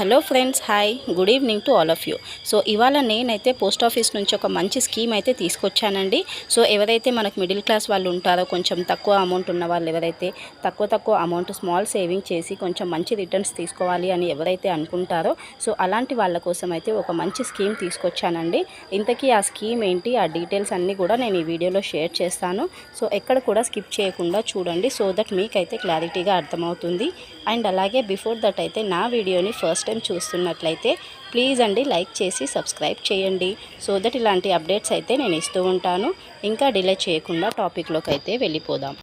Hello friends hi good evening to all of you so ఇవాళ నేనైతే post office నుంచి ఒక మంచి స్కీమ్ అయితే తీసుకొచ్చానండి. సో ఎవరైతే మనకు మిడిల్ క్లాస్ వాళ్ళు ఉంటారో కొంచెం తక్కువ అమౌంట్ ఉన్న వాళ్ళు ఎవరైతే తక్కువ తక్కువ అమౌంట్ స్మాల్ సేవింగ్ చేసి కొంచెం మంచి రిటర్న్స్ తీసుకోవాలి అని ఎవరైతే అనుకుంటారో సో అలాంటి వాళ్ళ కోసం అయితే ఒక మంచి స్కీమ్ తీసుకొచ్చానండి. ఇంతకీ ఆ స్కీమ్ ఏంటి ఆ డీటెయిల్స్ అన్నీ కూడా నేను ఈ వీడియోలో షేర్ చేస్తాను. సో ఎక్కడ కూడా స్కిప్ చేయకుండా చూడండి సో దట్ మీకైతే క్లారిటీగా అర్థమవుతుంది. అండ్ అలాగే బిఫోర్ దట్ అయితే నా వీడియోని ఫస్ట్ టైం చూస్తున్నట్లయితే ప్లీజ్ అండి లైక్ చేసి సబ్స్క్రైబ్ చేయండి. సో దట్ ఇలాంటి అప్డేట్స్ అయితే నేను ఇస్తూ ఉంటాను. ఇంకా డిలే చేయకుండా టాపిక్లోకి అయితే వెళ్ళిపోదాం.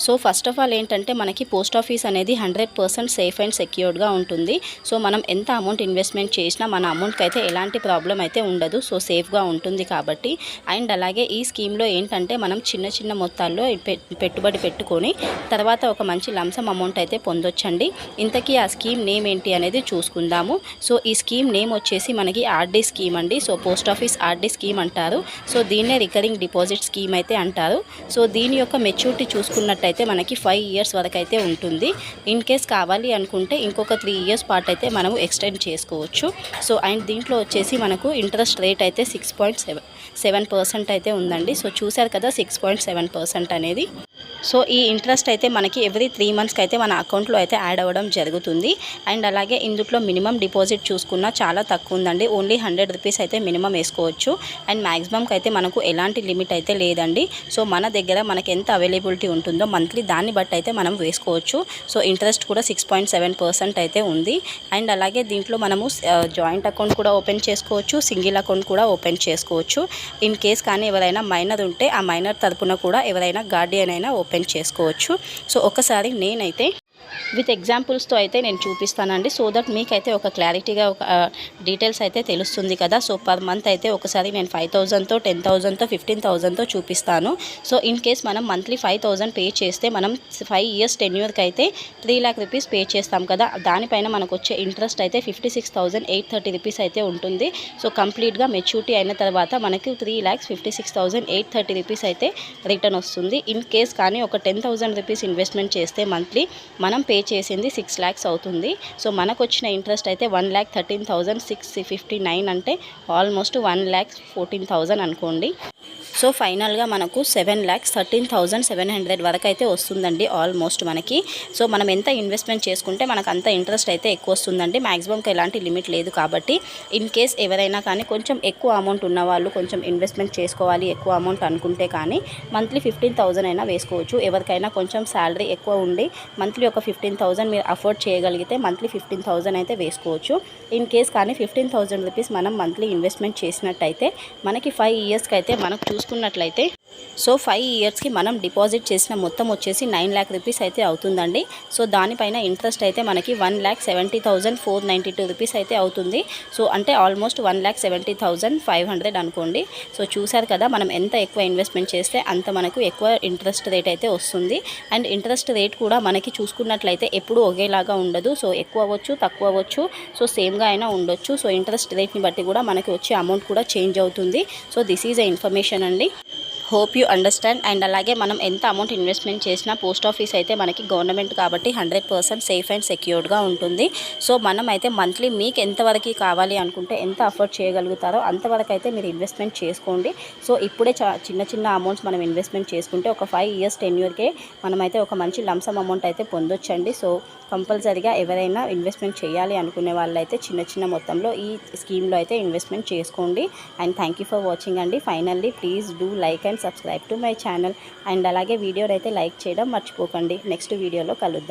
సో ఫస్ట్ ఆఫ్ ఆల్ ఏంటంటే మనకి పోస్ట్ ఆఫీస్ అనేది హండ్రెడ్ పర్సెంట్ సేఫ్ అండ్ సెక్యూర్డ్గా ఉంటుంది. సో మనం ఎంత అమౌంట్ ఇన్వెస్ట్మెంట్ చేసినా మన అమౌంట్కి అయితే ఎలాంటి ప్రాబ్లం అయితే ఉండదు. సో సేఫ్గా ఉంటుంది కాబట్టి. అండ్ అలాగే ఈ స్కీమ్లో ఏంటంటే మనం చిన్న చిన్న మొత్తాల్లో పె- పెట్టుబడి పెట్టుకొని తర్వాత ఒక మంచి లంసం అమౌంట్ అయితే పొందొచ్చండి. ఇంతకీ ఆ స్కీమ్ నేమ్ ఏంటి అనేది చూసుకుందాము. సో ఈ స్కీమ్ నేమ్ వచ్చేసి మనకి ఆర్డీ స్కీమ్ అండి. So post office RD scheme అంటారు. సో దీన్నే రికరింగ్ డిపాజిట్ స్కీమ్ అయితే అంటారు. సో దీని యొక్క మెచ్యూరిటీ చూసుకున్నట్టు అయితే మనకి ఫైవ్ ఇయర్స్ వరకు అయితే ఉంటుంది. ఇన్ కేస్ కావాలి అనుకుంటే ఇంకొక త్రీ ఇయర్స్ పార్ట్ అయితే మనము ఎక్స్టెండ్ చేసుకోవచ్చు. సో అండ్ దీంట్లో వచ్చేసి మనకు ఇంట్రెస్ట్ రేట్ అయితే six point seven seven percent అయితే ఉందండి. సో చూశారు కదా సిక్స్ పాయింట్ సెవెన్ పర్సెంట్ అనేది. సో ఈ ఇంట్రెస్ట్ అయితే మనకి ఎవ్రీ త్రీ మంత్స్కి అయితే మన అకౌంట్లో అయితే యాడ్ అవ్వడం జరుగుతుంది. అండ్ అలాగే ఇందులో మినిమం డిపాజిట్ చూసుకున్నా చాలా తక్కువ ఉందండి. ఓన్లీ హండ్రెడ్ రూపీస్ అయితే మినిమం వేసుకోవచ్చు. అండ్ మ్యాక్సిమంకి అయితే మనకు ఎలాంటి లిమిట్ అయితే లేదండి. సో మన దగ్గర మనకి ఎంత అవైలబిలిటీ ఉంటుందో మంత్లీ దాన్ని బట్టి అయితే మనం వేసుకోవచ్చు. సో ఇంట్రెస్ట్ కూడా సిక్స్ పాయింట్ సెవెన్ పర్సెంట్ అయితే ఉంది. అండ్ అలాగే దీంట్లో మనము జాయింట్ అకౌంట్ కూడా ఓపెన్ చేసుకోవచ్చు. సింగిల్ అకౌంట్ కూడా ఓపెన్ చేసుకోవచ్చు. ఇన్ కేస్ కానీ ఎవరైనా మైనర్ ఉంటే ఆ మైనర్ తరపున కూడా ఎవరైనా గార్డియన్ అయినా ఓపెన్ చేసుకోవచ్చు. సో ఒకసారి నేనైతే విత్ ఎగ్జాంపుల్స్తో అయితే నేను చూపిస్తానండి. సో దట్ మీకైతే ఒక క్లారిటీగా ఒక డీటెయిల్స్ అయితే తెలుస్తుంది కదా. సో పర్ మంత్ అయితే ఒకసారి నేను ఫైవ్ థౌజండ్తో టెన్ థౌజండ్తో ఫిఫ్టీన్ థౌజండ్తో చూపిస్తాను. సో ఇన్ కేస్ మనం మంత్లీ ఫైవ్ థౌజండ్ పే చేస్తే మనం ఫైవ్ ఇయర్స్ టెన్యూర్కి అయితే త్రీ ల్యాక్ రూపీస్ పే చేస్తాం కదా. దానిపైన మనకు వచ్చే ఇంట్రెస్ట్ అయితే fifty six thousand eight thirty rupees అయితే ఉంటుంది. సో కంప్లీట్గా మెచ్యూరిటీ అయిన తర్వాత మనకి three lakhs fifty six thousand eight thirty rupees అయితే రిటర్న్ వస్తుంది. ఇన్ కేస్ కానీ ఒక టెన్ థౌజండ్ రూపీస్ ఇన్వెస్ట్మెంట్ చేస్తే మంత్లీ మనం పే చేసింది సిక్స్ ల్యాక్స్ అవుతుంది. సో మనకు వచ్చిన ఇంట్రెస్ట్ అయితే one lakh thirteen thousand six fifty nine అంటే almost one lakh fourteen thousand అనుకోండి. సో ఫైనల్గా మనకు seven lakhs thirteen thousand seven hundred వరకు అయితే వస్తుందండి ఆల్మోస్ట్ మనకి. సో మనం ఎంత ఇన్వెస్ట్మెంట్ చేసుకుంటే మనకు అంత ఇంట్రెస్ట్ అయితే ఎక్కువ వస్తుందండి. మ్యాక్సిమంకి ఎలాంటి లిమిట్ లేదు కాబట్టి ఇన్ కేస్ ఎవరైనా కానీ కొంచెం ఎక్కువ అమౌంట్ ఉన్న వాళ్ళు కొంచెం ఇన్వెస్ట్మెంట్ చేసుకోవాలి ఎక్కువ అమౌంట్ అనుకుంటే కానీ మంత్లీ ఫిఫ్టీన్ థౌజండ్ అయినా వేసుకోవచ్చు. ఎవరికైనా కొంచెం శాలరీ ఎక్కువ ఉండి మంత్లీ ఒక ఫిఫ్టీన్ థౌజండ్ మీరు అఫోర్డ్ చేయగలిగితే మంత్లీ ఫిఫ్టీన్ థౌజండ్ అయితే వేసుకోవచ్చు. ఇన్ కేస్ కానీ ఫిఫ్టీన్ థౌజండ్ రూపీస్ మనం మంత్లీ ఇన్వెస్ట్మెంట్ చేసినట్టయితే మనకి ఫైవ్ ఇయర్స్కి అయితే మనకు చూసుకున్నట్లయితే సో ఫైవ్ ఇయర్స్కి మనం డిపాజిట్ చేసిన మొత్తం వచ్చేసి నైన్ ల్యాక్ రూపీస్ అయితే అవుతుందండి. సో దానిపైన ఇంట్రెస్ట్ అయితే మనకి one lakh seventy thousand four ninety two rupees అయితే అవుతుంది. సో అంటే almost one lakh seventy thousand five hundred అనుకోండి. సో చూశారు కదా మనం ఎంత ఎక్కువ ఇన్వెస్ట్మెంట్ చేస్తే అంత మనకు ఎక్కువ ఇంట్రెస్ట్ రేట్ అయితే వస్తుంది. అండ్ ఇంట్రెస్ట్ రేట్ కూడా మనకి చూసుకున్నట్లయితే ఎప్పుడూ ఒకేలాగా ఉండదు. సో ఎక్కువ అవ్వచ్చు తక్కువ అవ్వచ్చు సో సేమ్గా అయినా ఉండొచ్చు. సో ఇంట్రెస్ట్ రేట్ని బట్టి కూడా మనకి వచ్చే అమౌంట్ కూడా చేంజ్ అవుతుంది. So this is a information అండి. హోప్ యూ అండర్స్టాండ్ అండ్ అలాగే మనం ఎంత అమౌంట్ ఇన్వెస్ట్మెంట్ చేసినా పోస్ట్ ఆఫీస్ అయితే మనకి గవర్నమెంట్ కాబట్టి హండ్రెడ్ పర్సెంట్ సేఫ్ అండ్ సెక్యూర్డ్గా ఉంటుంది. సో మనం అయితే మంత్లీ మీకు ఎంతవరకు కావాలి అనుకుంటే ఎంత అఫోర్డ్ చేయగలుగుతారో అంతవరకు అయితే మీరు ఇన్వెస్ట్మెంట్ చేసుకోండి. సో ఇప్పుడే చా చిన్న చిన్న అమౌంట్స్ మనం ఇన్వెస్ట్మెంట్ చేసుకుంటే ఒక ఫైవ్ ఇయర్స్ టెన్ ఇయర్కే మనమైతే ఒక మంచి లంసమ్ అమౌంట్ అయితే పొందొచ్చండి. సో కంపల్సరీగా ఎవరైనా ఇన్వెస్ట్మెంట్ చేయాలి అనుకునే వాళ్ళైతే చిన్న చిన్న మొత్తంలో ఈ స్కీమ్లో అయితే ఇన్వెస్ట్మెంట్ చేసుకోండి. And thank you for watching అండి. Finally please do like and subscribe to my channel and అలాగే వీడియోనైతే అయితే లైక్ చేయడం మర్చిపోకండి. నెక్స్ట్ వీడియోలో కలుద్దాం.